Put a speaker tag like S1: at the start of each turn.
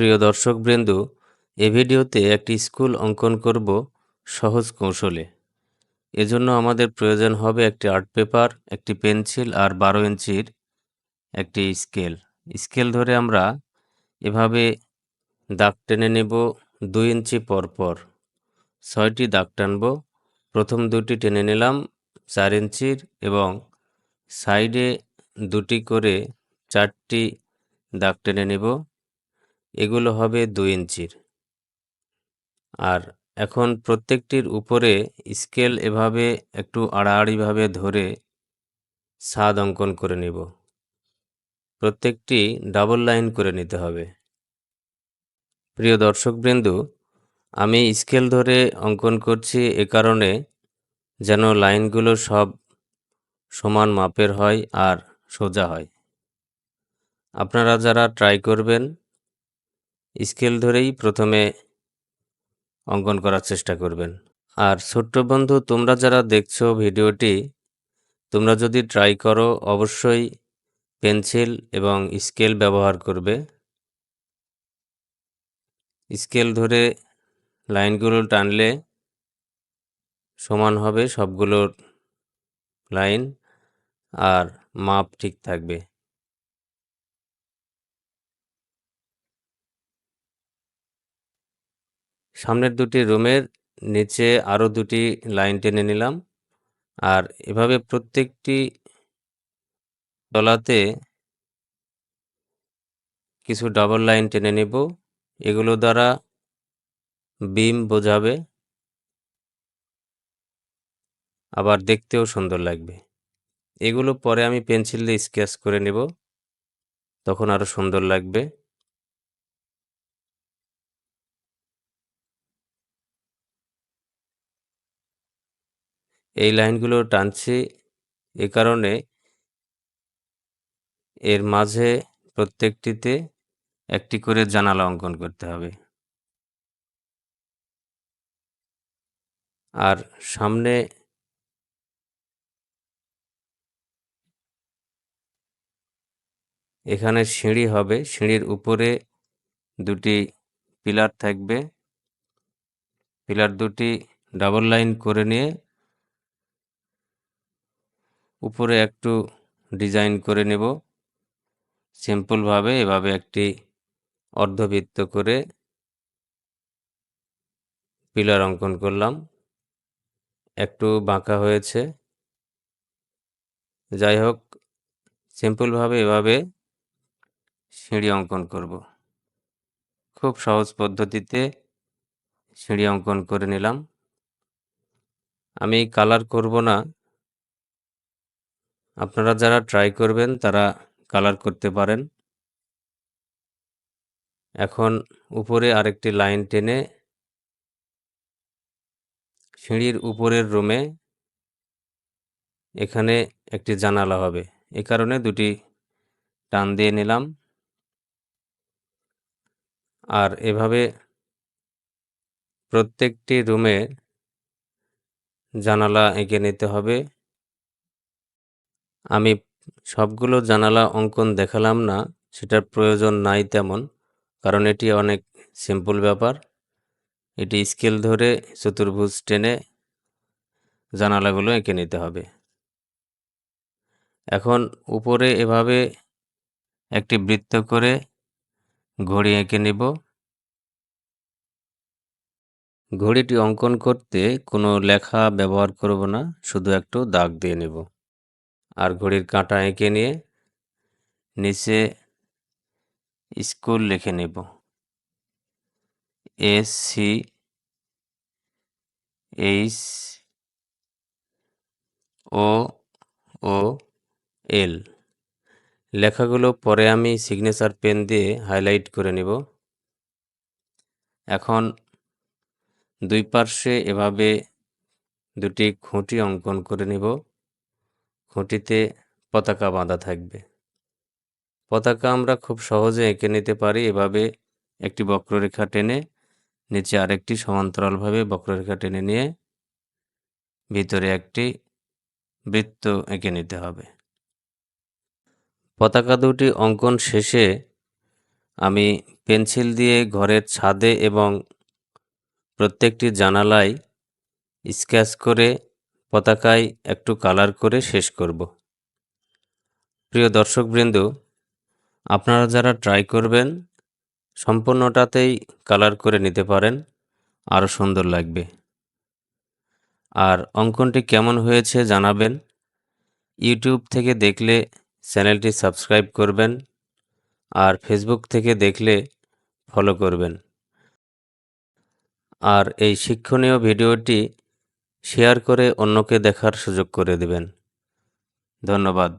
S1: প্রিয় দর্শকবৃন্দু এ ভিডিওতে একটি স্কুল অঙ্কন করব সহজ কৌশলে। এজন্য আমাদের প্রয়োজন হবে একটি আর্ট পেপার, একটি পেন্সিল আর বারো ইঞ্চির একটি স্কেল। স্কেল ধরে আমরা এভাবে দাগ টেনে নেব দুই ইঞ্চি পর পর। ছয়টি দাগ টানব। প্রথম দুটি টেনে নিলাম চার ইঞ্চির এবং সাইডে দুটি করে চারটি দাগ টেনে নেব। এগুলো হবে দু ইঞ্চির। আর এখন প্রত্যেকটির উপরে স্কেল এভাবে একটু আড়াআড়িভাবে ধরে ছাদ অঙ্কন করে নেব। প্রত্যেকটি ডাবল লাইন করে নিতে হবে। প্রিয় দর্শকবৃন্দু, আমি স্কেল ধরে অঙ্কন করছি এ কারণে যেন লাইনগুলো সব সমান মাপের হয় আর সোজা হয়। আপনারা যারা ট্রাই করবেন স্কেল ধরেই প্রথমে অঙ্কন করার চেষ্টা করবেন। আর ছোট্ট বন্ধু, তোমরা যারা দেখছ ভিডিওটি, তোমরা যদি ট্রাই করো, অবশ্যই পেন্সিল এবং স্কেল ব্যবহার করবে। স্কেল ধরে লাইনগুলো টানলে সমান হবে সবগুলোর লাইন, আর মাপ ঠিক থাকবে। সামনের দুটি রুমের নিচে আরও দুটি লাইন টেনে নিলাম। আর এভাবে প্রত্যেকটি তলাতে কিছু ডাবল লাইন টেনে নেব। এগুলো দ্বারা বিম বোঝাবে। আবার দেখতেও সুন্দর লাগবে। এগুলো পরে আমি পেন্সিল দিয়ে স্কেচ করে নেব। তখন আরও সুন্দর লাগবে। এই লাইনগুলো টানছি এ কারণে এর মাঝে প্রত্যেকটিতে একটি করে জানালা অঙ্কন করতে হবে। আর সামনে এখানে সিঁড়ি হবে, সিঁড়ির উপরে দুটি পিলার থাকবে। পিলার দুটি ডাবল লাইন করে নিয়ে উপরে একটু ডিজাইন করে নেব। সিম্পলভাবে এভাবে একটি অর্ধবৃত্ত করে পিলার অঙ্কন করলাম। একটু বাঁকা হয়েছে। যাই হোক সিম্পলভাবে এভাবে সিঁড়ি অঙ্কন করব। খুব সহজ পদ্ধতিতে সিঁড়ি অঙ্কন করে নিলাম। আমি কালার করব না। আপনারা যারা ট্রাই করবেন, তারা কালার করতে পারেন। এখন উপরে আরেকটি লাইন টেনে সিঁড়ির উপরের রুমে এখানে একটি জানালা হবে। এ কারণে দুটি টান দিয়ে নিলাম। আর এভাবে প্রত্যেকটি রুমে জানালা এঁকে নিতে হবে। আমি সবগুলো জানালা অঙ্কন দেখালাম না, সেটার প্রয়োজন নাই তেমন, কারণ এটি অনেক সিম্পল ব্যাপার। এটি স্কেল ধরে চতুর্ভুজ টেনে জানালাগুলো এঁকে নিতে হবে। এখন উপরে এভাবে একটি বৃত্ত করে ঘড়ি এঁকে নেব। ঘড়িটি অঙ্কন করতে কোনো লেখা ব্যবহার করব না, শুধু একটু দাগ দিয়ে নেব। আর ঘড়ির কাঁটা এঁকে নিয়ে নিচে স্কুল লিখে নেব। S C, H, O O, L. লেখাগুলো পরে আমি সিগনেচার পেন দিয়ে হাইলাইট করে নেব। এখন দুই পার্শ্বে এভাবে দুটি খুঁটি অঙ্কন করে নেব। খুঁটিতে পতাকা বাঁধা থাকবে। পতাকা আমরা খুব সহজে এঁকে নিতে পারি এভাবে একটি বক্ররেখা টেনে নিচে আরেকটি সমান্তরালভাবে বক্ররেখা টেনে নিয়ে ভিতরে একটি বৃত্ত এঁকে নিতে হবে। পতাকা দুটি অঙ্কন শেষে আমি পেন্সিল দিয়ে ঘরের ছাদে এবং প্রত্যেকটি জানালায় স্কেচ করে পতাকায় একটু কালার করে শেষ করব। প্রিয় দর্শকবৃন্দ, আপনারা যারা ট্রাই করবেন, সম্পূর্ণটাতেই কালার করে নিতে পারেন আরও সুন্দর লাগবে। আর অঙ্কনটি কেমন হয়েছে জানাবেন। ইউটিউব থেকে দেখলে চ্যানেলটি সাবস্ক্রাইব করবেন, আর ফেসবুক থেকে দেখলে ফলো করবেন। আর এই শিক্ষণীয় ভিডিওটি শেয়ার করে অন্যকে দেখার সুযোগ করে দেবেন। ধন্যবাদ।